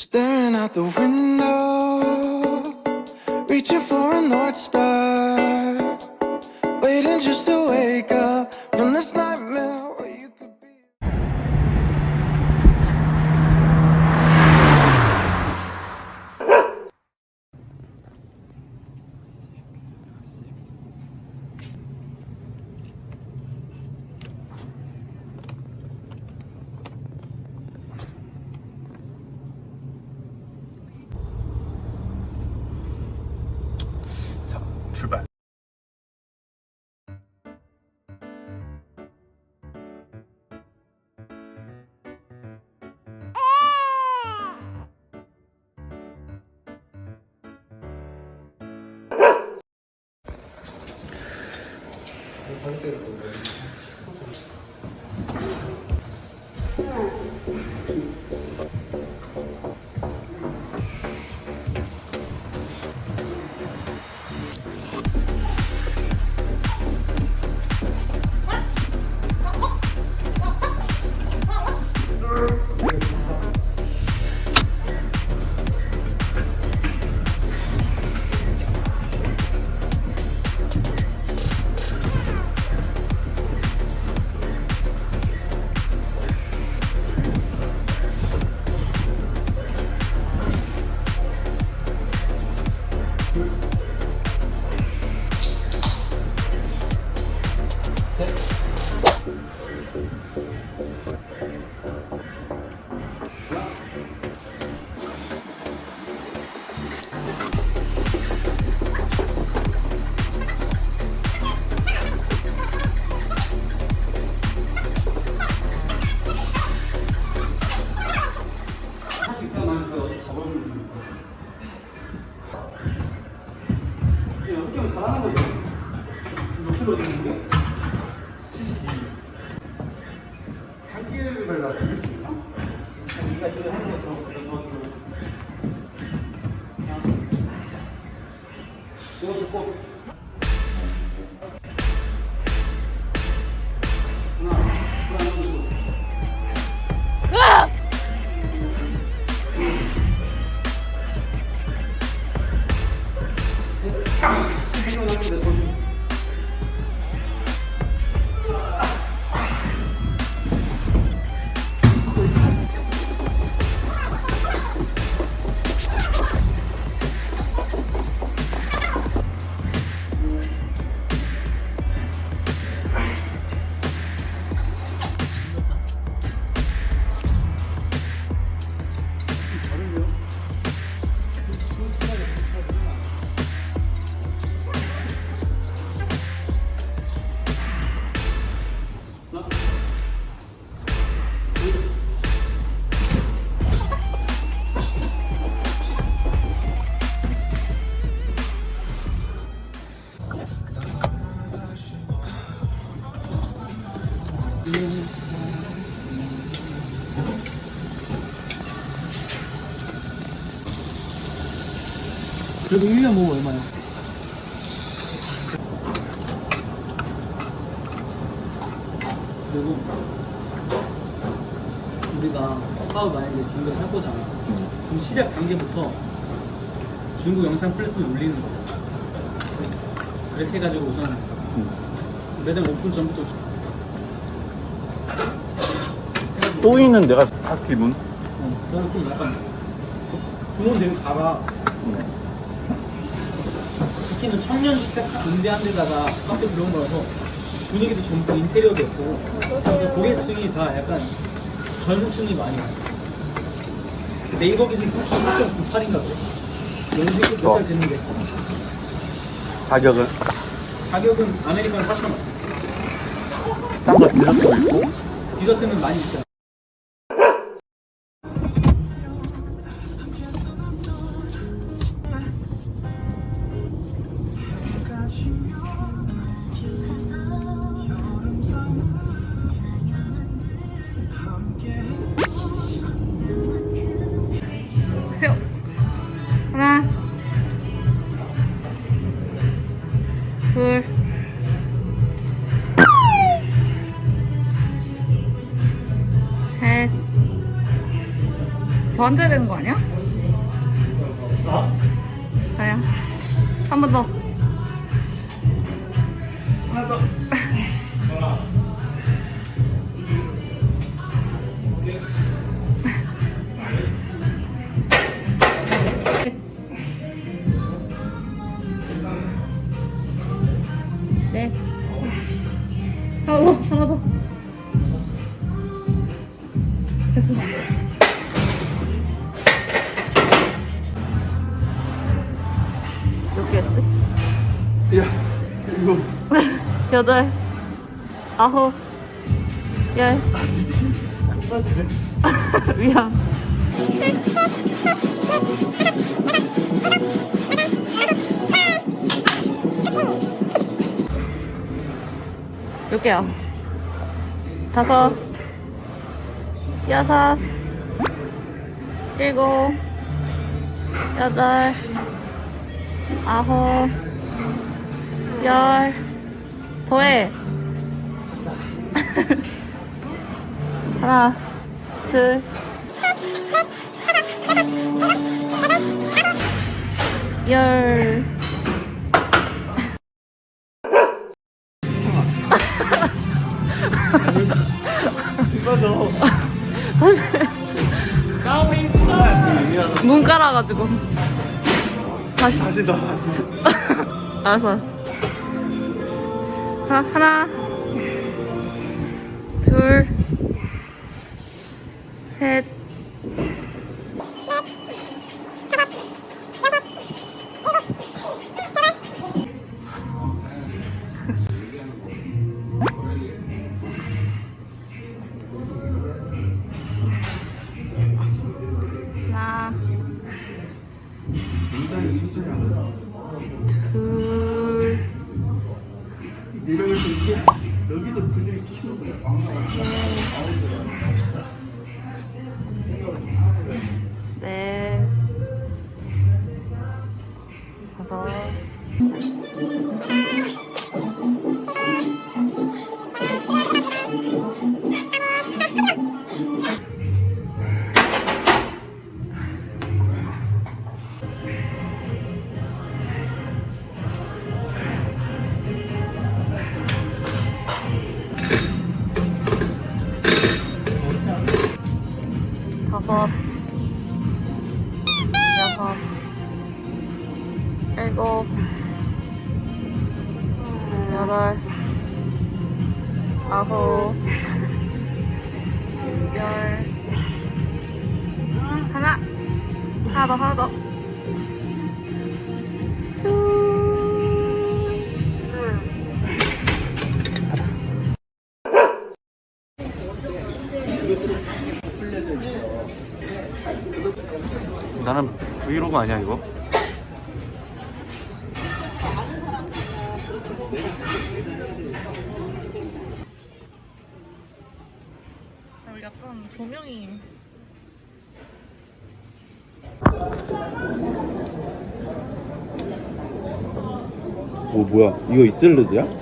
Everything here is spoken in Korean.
Staring out the window, reaching for a North Star, 出版。자, 출발. 흑경 잘하는 거죠? 몇 킬로 되는 게? 한 개를 다 드릴 수 있나? 네가 지금 하는 거 저거 저거 이것도 꼭 그래도 1년 먹으면 얼마야? 그리고 우리가 사업 만약에 중국 할 거잖아. 그럼 시작 단계부터 중국 영상 플랫폼에 올리는 거야. 그렇게 해가지고 우선 매장 오픈 전부터 해가지고 또이는 내가 다 기분? 어, 저는 좀 약간 부모되게 작아. 특히는 청년 주택 임대한 데다가 카페 들어온 거라서 분위기도 전부 인테리어도 있고 그래서 고객층이 다 약간 젊은 층이 많이 와요. 네이버 기준 9.98인가 그래. 연식이 몇살 됐는데 가격은? 가격은 아메리카노 4천 원. 딴거 디저트도 있고? 디저트는 많이 있잖아. 더 앉아야 되는 거 아니야? 아야. 한 번 더. 야, 이거 여덟, 아홉, 열. 미안. 몇 개야? 다섯, 여섯, 일곱, 여덟, 아홉, 열. 더해. 하나, 둘, 열. 이거 너. 문 깔아가지고. 다시. 다시 더 다시. 알았어, 알았어. 하, 하나, 둘, 셋, 하나, 이러면서 이게 여덟, 아홉, 열, 하나, 하나 더, 하나 더. 나는 브이로그 아니야 이거? 우리 약간 조명이 오 뭐야? 이거 이슬레드야?